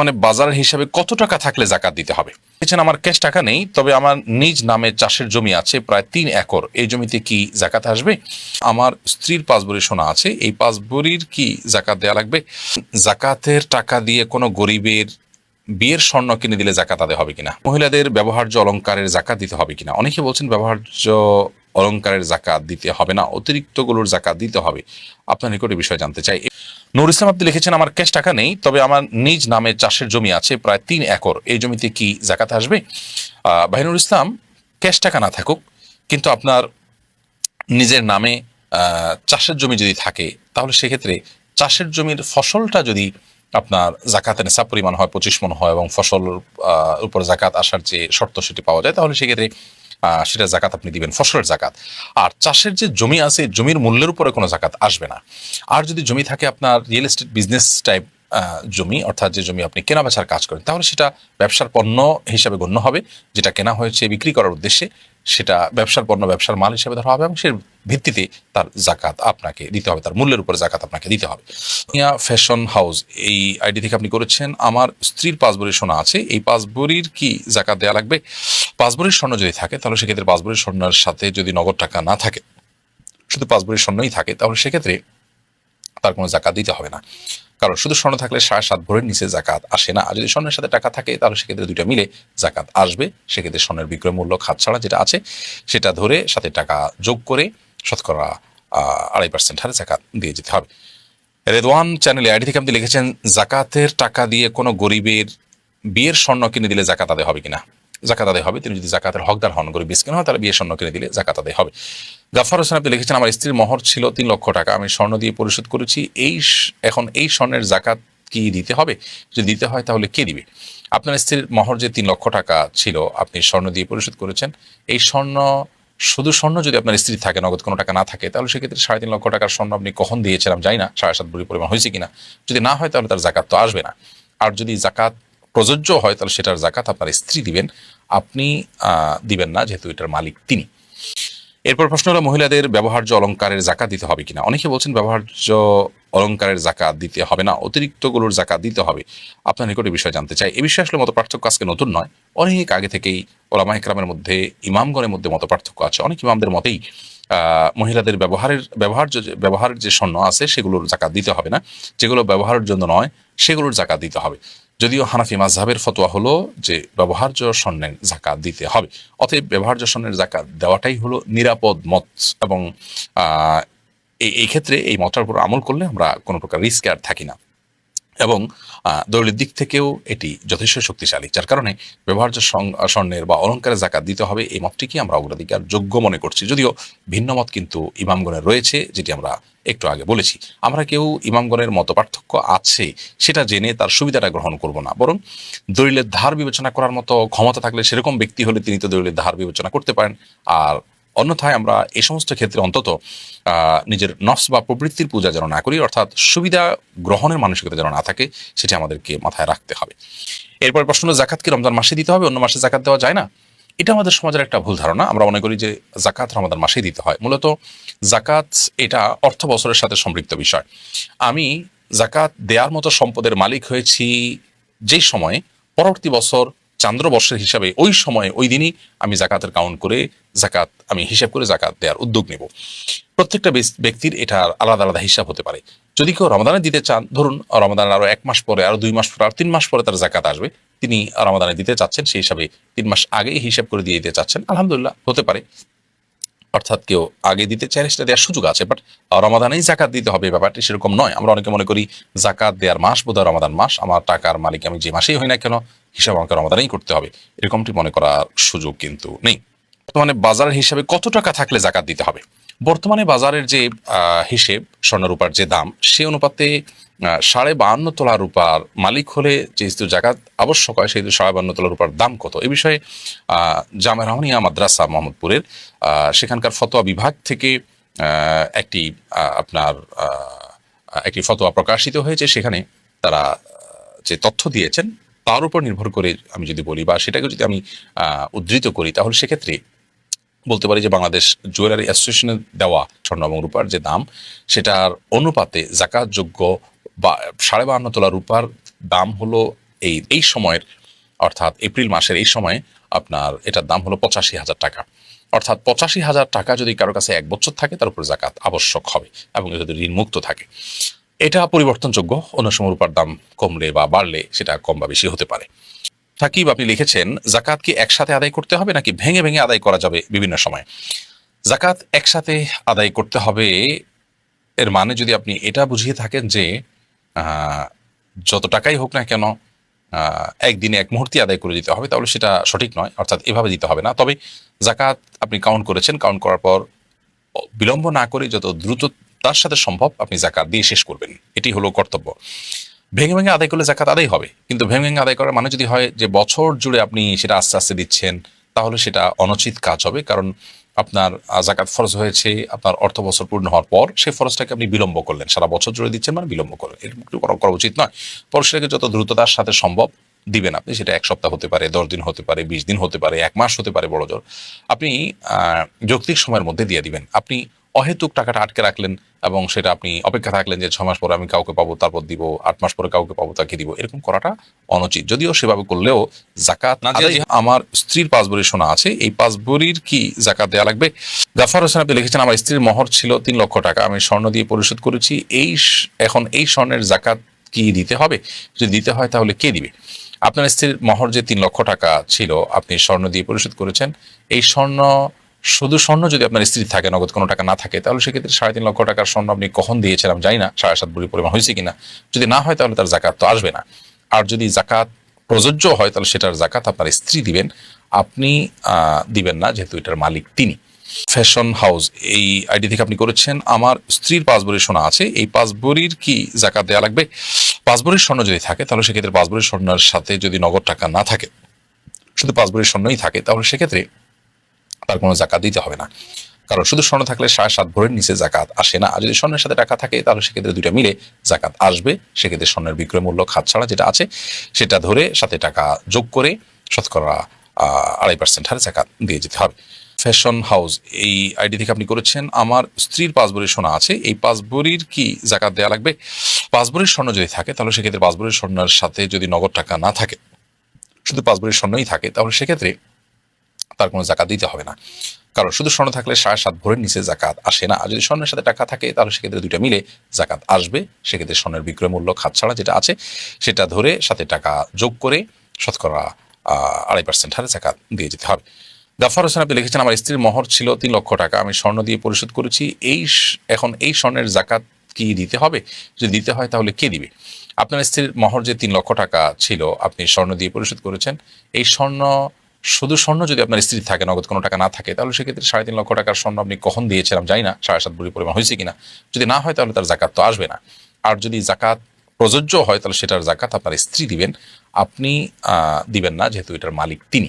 মানে বাজার হিসাবে কত টাকা থাকলে জাকাত দিতে হবে? দেখছেন আমার ক্যাশ টাকা নেই, তবে আমার নিজ নামে চাষের জমি আছে, প্রায় তিন একর। এই জমিতে কি জাকাত আসবে? আমার স্ত্রীর পাঁচ পাসবুরি সোনা আছে, এই পাঁচ পাসবুরির কি জাকাত দেওয়া লাগবে? জাকাতের টাকা দিয়ে কোনো গরিবের বিয়ের স্বর্ণ কিনে দিলে জাকাত আদায় হবে কিনা? মহিলাদের ব্যবহার্য অলংকারের জাকাত দিতে হবে কিনা? অনেকে বলছেন ব্যবহার্য অলংকারের জাকাত দিতে হবে না, অতিরিক্তগুলোর জাকাত দিতে হবে। আপনার নিকটে বিষয় জানতে চাই। নুর ইসলাম, আপনি লিখেছেন, আমার ক্যাশ টাকা নেই, তবে আমার নিজ নামে চাষের জমি আছে, প্রায় তিন একর। এই জমিতে কি জাকাত আসবে? বাহিনুর ইসলাম, ক্যাশ টাকা না থাকুক, কিন্তু আপনার নিজের নামে চাষের জমি যদি থাকে, তাহলে সেক্ষেত্রে চাষের জমির ফসলটা যদি আপনার জাকাতের নেশা পরিমাণ হয়, পঁচিশ মন হয় এবং ফসল উপর জাকাত আসার যে শর্ত সেটি পাওয়া যায়, তাহলে সেক্ষেত্রে সেটা জাকাত আপনি দিবেন, ফসলের জাকাত। আর চাষের যে জমি আছে, জমির মূল্যের উপরে কোনো জাকাত আসবে না। আর যদি জমি থাকে আপনার রিয়েল এস্টেট বিজনেস টাইপ জমি, অর্থাৎ যে জমি আপনি কেনা বেচার কাজ করেন, তাহলে সেটা ব্যবসার পণ্য হিসাবে গণ্য হবে, যেটা কেনা হয়েছে বিক্রি করার উদ্দেশ্যে, সেটা ব্যবসার পণ্য, ব্যবসার মাল হিসেবে ধরা হবে এবং সে ভিত্তিতে তার জাকাত আপনাকে দিতে হবে, তার মূল্যের উপরে জাকাত আপনাকে দিতে হবে। মিয়া ফ্যাশন হাউস, এই আইডি থেকে আপনি করেছেন, আমার স্ত্রীর পাসবুরির সোনা আছে, এই পাসবুরির কি জাকাত দেওয়া লাগবে? পাসবুরির স্বর্ণ যদি থাকে, তাহলে সেক্ষেত্রে পাসবুরির স্বর্ণের সাথে যদি নগদ টাকা না থাকে, শুধু পাসবুরির স্বর্ণই থাকে, তাহলে সেক্ষেত্রে তার কোনো জাকাত দিতে হবে না। কারণ শুধু স্বর্ণ থাকলে সাড়ে সাত ভরের নিচে জাকাত আসে না। আর যদি স্বর্ণের সাথে টাকা থাকে, তাহলে সেক্ষেত্রে দুইটা মিলে জাকাত আসবে। সেক্ষেত্রে স্বর্ণের বিক্রয় মূল্য, খাত ছাড়া যেটা আছে, সেটা ধরে সাথে টাকা যোগ করে শতকরা আড়াই পার্সেন্ট হারে জাকাত দিয়ে যেতে হবে। রেদওয়ান চ্যানেলে আইডি থেকে আপনি লিখেছেন, জাকাতের টাকা দিয়ে কোনো গরিবের বিয়ের স্বর্ণ কিনে দিলে জাকাত আদায় হবে কিনা? জাকাত আদায় হবে। তিনি যদি জাকাতের হকদার হন, গরিব মিসকিন হয় তাহলে বিয়ের স্বর্ণ কিনে দিলে জাকাত আদায় হবে। গাফার হোসেন আপনি লিখেছেন, আমার স্ত্রীর মহর ছিল তিন লক্ষ টাকা। আমি স্বর্ণ দিয়ে পরিশোধ করেছি। এই এখন এই স্বর্ণের জাকাত কি দিতে হবে? যদি দিতে হয়, তাহলে কে দিবে? আপনার স্ত্রীর মহর যে তিন লক্ষ টাকা ছিল, আপনি স্বর্ণ দিয়ে পরিশোধ করেছেন। এই স্বর্ণ, শুধু স্বর্ণ যদি আপনার স্ত্রী থাকে, নগদ কোনো টাকা না থাকে, তাহলে সেক্ষেত্রে সাড়ে তিন লক্ষ টাকার স্বর্ণ আপনি কখন দিয়েছিলাম জানি না। সাড়ে সাত ভরি পরিমাণ হয়েছে কিনা। যদি না হয়, তাহলে তার জাকাত তো আসবে না। আর যদি জাকাত প্রযোজ্য হয়, তাহলে সেটার জাকাত আপনার স্ত্রী দিবেন, আপনি দিবেন না, যেহেতু এটার মালিক তিনি। এরপর প্রশ্ন হলো, মহিলাদের ব্যবহার্য অলংকারের জাকাত দিতে হবে কিনা? অনেকে বলছেন ব্যবহার্য অলংকারের জাকাত দিতে হবে না, অতিরিক্তগুলোর জাকাত দিতে হবে। আপনার নিকটে বিষয় জানতে চাই। এ বিষয়ে আসলে মত পার্থক্য আজকে নতুন নয়। অনেক আগে থেকেই ওলামা ইকরামের মধ্যে, ইমামগণের মধ্যে মত পার্থক্য আছে। অনেক ইমামদের মতেই মহিলাদের ব্যবহারের, ব্যবহার্য ব্যবহারের যে স্বর্ণ আছে, সেগুলোর জাকাত দিতে হবে না। যেগুলো ব্যবহারের জন্য নয়, সেগুলোর জাকাত দিতে হবে। যদিও হানাফি মাঝহাবের ফতোয়া হলো যে ব্যবহার্য স্বর্ণের জাকাত দিতে হবে। অতএব ব্যবহার্য স্বর্ণের জাকাত দেওয়াটাই হলো নিরাপদ মত এবং এই ক্ষেত্রে এই মতটার উপর আমল করলে আমরা কোনো প্রকার রিস্কে আর থাকি না। এবং আহ, দলিলের দিক থেকেও এটি যথেষ্ট শক্তিশালী যার কারণে ব্যবহার্য স্বর্ণের বা অলঙ্কারের জাকাত দিতে হবে। এই মতটিকে আমরা অগ্রাধিকার যোগ্য মনে করছি। যদিও ভিন্ন মত কিন্তু ইমামগণের রয়েছে যেটি আমরা একটু আগে বলেছি। আমরা কেউ ইমামগণের মত পার্থক্য আছে সেটা জেনে তার সুবিধাটা গ্রহণ করব না। বরং দলিলের ধার বিবেচনা করার মতো ক্ষমতা থাকলে সেরকম ব্যক্তি হলে তিনি তো দলিলের ধার বিবেচনা করতে পারেন। আর অন্যথায় আমরা এই সমস্ত ক্ষেত্রে অন্তত নিজের নফস বা প্রবৃত্তির পূজা যেন না করি অর্থাৎ সুবিধা গ্রহণের মানসিকতা যেন না থাকে সেটি আমাদেরকে মাথায় রাখতে হবে। এরপর প্রশ্ন হলো, জাকাত কি রমজান মাসে দিতে হবে অন্য মাসে জাকাত দেওয়া যায় না? এটা আমাদের সমাজের একটা ভুল ধারণা। আমরা মনে করি যে জাকাত রমাদান মাসেই দিতে হয়। মূলত জাকাত এটা অর্থ বছরের সাথে সম্পৃক্ত বিষয়। আমি জাকাত দেওয়ার মতো সম্পদের মালিক হয়েছি যেই সময়ে পরবর্তী বছর চান্দ্রবর্ষের হিসাবে ওই সময়ে, ওই দিনই আমি জাকাতের কাউন্ট করে জাকাত, আমি হিসাব করে জাকাত দেওয়ার উদ্যোগ নেব। প্রত্যেকটা ব্যক্তির এটার আলাদা আলাদা হিসাব হতে পারে। যদি কেউ রমাদানে দিতে চান, ধরুন রমাদান আরও এক মাস পরে আরও দুই মাস পরে, আর তিন মাস পরে তার জাকাত আসবে, তিনি রমাদানে দিতে চাচ্ছেন, সেই হিসাবে তিন মাস আগেই হিসাব করে দিয়ে দিতে চাচ্ছেন, আলহামদুলিল্লাহ, হতে পারে। অর্থাৎ কেউ আগে দিতে চাইলে সেটা দেওয়ার সুযোগ আছে বাট রমাদানেই জাকাত দিতে হবে। ব্যাপারটি সেরকম নয়। আমরা অনেকে মনে করি জাকাত দেওয়ার মাস বোধহয় রমাদান মাস। আমার টাকার মালিক আমি যে মাসেই হই না কেন, হিসাব আমাকে রমাদানেই করতে হবে। এরকমটি মনে করার সুযোগ কিন্তু নেই। বর্তমানে বাজারের হিসাবে কত টাকা থাকলে জাকাত দিতে হবে? বর্তমানে বাজারের যে হিসেব, স্বর্ণরূপার যে দাম, সে অনুপাতে সাড়ে বাহান্ন তোলা রূপার মালিক হলে যেহেতু জাকাত আবশ্যক হয়, সেহেতু সাড়ে বাহান্ন তোলা রূপার দাম কত? এ বিষয়ে জামে রহমানিয়া মাদ্রাসা মোহাম্মদপুরের সেখানকার ফতোয়া বিভাগ থেকে একটি আপনার একটি ফতোয়া প্রকাশিত হয়েছে। সেখানে তারা, যে তথ্য দিয়েছেন, তার উপর নির্ভর করে আমি যদি বলি বা সেটাকে যদি আমি উদ্ধৃত করি, তাহলে সেক্ষেত্রে বলতে পারি যে বাংলাদেশ জুয়েলারি অ্যাসোসিয়েশনের দেওয়া স্বর্ণ এবং রূপার যে দাম, সেটার অনুপাতে জাকাতযোগ্য বা সাড়ে বাহান্ন তোলা রূপার দাম হলো এই এই সময়ের, অর্থাৎ এপ্রিল মাসের এই সময়ে আপনার এটার দাম হলো পঁচাশি হাজার টাকা। অর্থাৎ পঁচাশি হাজার টাকা যদি কারও কাছে এক বছর থাকে, তার উপর জাকাত আবশ্যক হবে এবং যদি ঋণ মুক্ত থাকে। এটা পরিবর্তনযোগ্য, অন্য সময় রূপার দাম কমলে বা বাড়লে সেটা কম বা বেশি হতে পারে। সাকিব, আপনি লিখেছেন, জাকাত কি একসাথে আদায় করতে হবে নাকি ভেঙে ভেঙে আদায় করা যাবে বিভিন্ন সময়? জাকাত একসাথে আদায় করতে হবে, এর মানে যদি আপনি এটা বুঝিয়ে থাকেন যে যত টাকাই হোক না কেন একদিনে এক মুহূর্তে আদায় করে দিতে হবে, তাহলে সেটা সঠিক নয়, অর্থাৎ এভাবে দিতে হবে না। তবে জাকাত আপনি কাউন্ট করেছেন কাউন্ট করার পর বিলম্ব না করে যত দ্রুত তার সাথে সম্ভব আপনি জাকাত দিয়ে শেষ করবেন। এটি হলো কর্তব্য। ভেঙে ভেঙে আদায় করলে জাকাত আদায় হবে, কিন্তু ভেঙে ভেঙে আদায় করার মানে যদি হয় যে বছর জুড়ে আপনি সেটা আস্তে আস্তে দিচ্ছেন, তাহলে সেটা অনুচিত কাজ হবে, কারণ আপনার জাকাত ফরজ হয়েছে, আপনার অর্থ বছর পূর্ণ হওয়ার পর সেই ফরজটাকে আপনি বিলম্ব করলেন। সারা বছর জুড়ে দিচ্ছেন মানে বিলম্ব করলেন। এরকম করা উচিত নয়। পর সেটাকে যত দ্রুততার সাথে সম্ভব দিবেন আপনি। সেটা এক সপ্তাহ হতে পারে, দশ দিন হতে পারে, বিশ দিন হতে পারে, এক মাস হতে পারে, বড় জোর। আপনি যৌক্তিক সময়ের মধ্যে দিয়ে দিবেন। আপনি অহেতুক টাকাটা আটকে রাখলেন এবং সেটা আপনি অপেক্ষা থাকলেন যে ছ মাস পরে আমি কাউকে পাবো তারপর দিব আট মাস পরে কাউকে পাবো তাকে দিব। এরকম করাটা অনুচিত। যদিও সেভাবে করলেও জাকাত না আমার স্ত্রীর পাঁচ বড়ি সোনা আছে এই পাঁচ বড়ির কি জাকাত দেওয়া লাগবে? জাফর হোসেন আপনি লিখেছেন আমার স্ত্রীর মহর ছিল তিন লক্ষ টাকা আমি স্বর্ণ দিয়ে পরিশোধ করেছি। এই এখন এই স্বর্ণের জাকাত কি দিতে হবে? যদি দিতে হয় তাহলে কে দিবে? আপনার স্ত্রীর মহর যে তিন লক্ষ টাকা ছিল আপনি স্বর্ণ দিয়ে পরিশোধ করেছেন। এই স্বর্ণ শুধু স্বর্ণ যদি আপনার স্ত্রী থাকে, নগদ কোনো টাকা না থাকে, তাহলে সেক্ষেত্রে সাড়ে তিন লক্ষ টাকার স্বর্ণ আপনি কখন দিয়েছিলাম জানি না, সাড়ে সাত বুড়ি পরিমাণ হয়েছে কিনা। যদি না হয় তাহলে তার জাকাত তো আসবে না। আর যদি জাকাত প্রযোজ্য হয়, তাহলে সেটার জাকাত আপনার স্ত্রী দিবেন, আপনি দিবেন না, যেহেতু এটার মালিক তিনি। ফ্যাশন হাউস, এই আইডি থেকে আপনি করেছেন, আমার স্ত্রীর পাসবড়ির সোনা আছে, এই পাসবড়ির কি জাকাত দেওয়া লাগবে? পাসবড়ির স্বর্ণ যদি থাকে, তাহলে সেক্ষেত্রে পাসবড়ির স্বর্ণের সাথে যদি নগদ টাকা না থাকে, শুধু পাসবড়ির স্বর্ণই থাকে, তাহলে সেক্ষেত্রে তার কোনো জাকাত দিতে হবে না। কারণ শুধু স্বর্ণ থাকলে সাড়ে সাত ভরের নিচে জাকাত আসে না। আর যদি স্বর্ণের সাথে টাকা থাকে, তাহলে সেক্ষেত্রে দুইটা মিলে জাকাত আসবে। সেক্ষেত্রে স্বর্ণের বিক্রয় মূল্য, খাত ছাড়া যেটা আছে, সেটা ধরে সাথে টাকা যোগ করে শতকরা আড়াই পার্সেন্ট হারে জাকাত দিয়ে যেতে হবে। ফ্যাশন হাউস এই আইডি থেকে আপনি করেছেন, আমার স্ত্রীর পাসবড়ির সোনা আছে। এই পাসবড়ির কি জাকাত দেওয়া লাগবে? পাসবড়ির স্বর্ণ যদি থাকে, তাহলে সেক্ষেত্রে পাসবড়ির স্বর্ণের সাথে যদি নগদ টাকা না থাকে, শুধু পাসবড়ির স্বর্ণই থাকে, তাহলে সেক্ষেত্রে তার কোনো জাকাত দিতে হবে না। কারণ শুধু স্বর্ণ থাকলে সাড়ে সাত ভরের নিচে জাকাত আসে না। আর যদি স্বর্ণের সাথে টাকা থাকে, তাহলে সেক্ষেত্রে দুইটা মিলে জাকাত আসবে। সেক্ষেত্রে স্বর্ণের বিক্রয় মূল্য, খাত ছাড়া যেটা আছে, সেটা ধরে সাথে টাকা যোগ করে শতকরা আড়াই পার্সেন্ট হারে জাকাত দিয়ে যেতে হবে। গাফার হোসেন আপনি লিখেছেন, আমার স্ত্রীর মহর ছিল তিন লক্ষ টাকা। আমি স্বর্ণ দিয়ে পরিশোধ করেছি। এই এখন এই স্বর্ণের জাকাত কি দিতে হবে? যদি দিতে হয়, তাহলে কে দিবে? আপনার স্ত্রীর মহর যে তিন লক্ষ টাকা ছিল, আপনি স্বর্ণ দিয়ে পরিশোধ করেছেন। এই স্বর্ণ শুধু স্বর্ণ যদি আপনার স্ত্রী থাকে, নগদ কোনো টাকা না থাকে, তাহলে সেক্ষেত্রে সাড়ে তিন লক্ষ টাকার স্বর্ণ আপনি কখন দিয়েছিলাম জানি না। সাড়ে সাত বুড়ি পরিমাণ হয়েছে কিনা। যদি না হয় তাহলে তার জাকাত তো আসবে না। আর যদি জাকাত প্রযোজ্য হয়, তাহলে সেটার জাকাত আপনার স্ত্রী দিবেন। আপনি দিবেন না, যেহেতু এটার মালিক তিনি।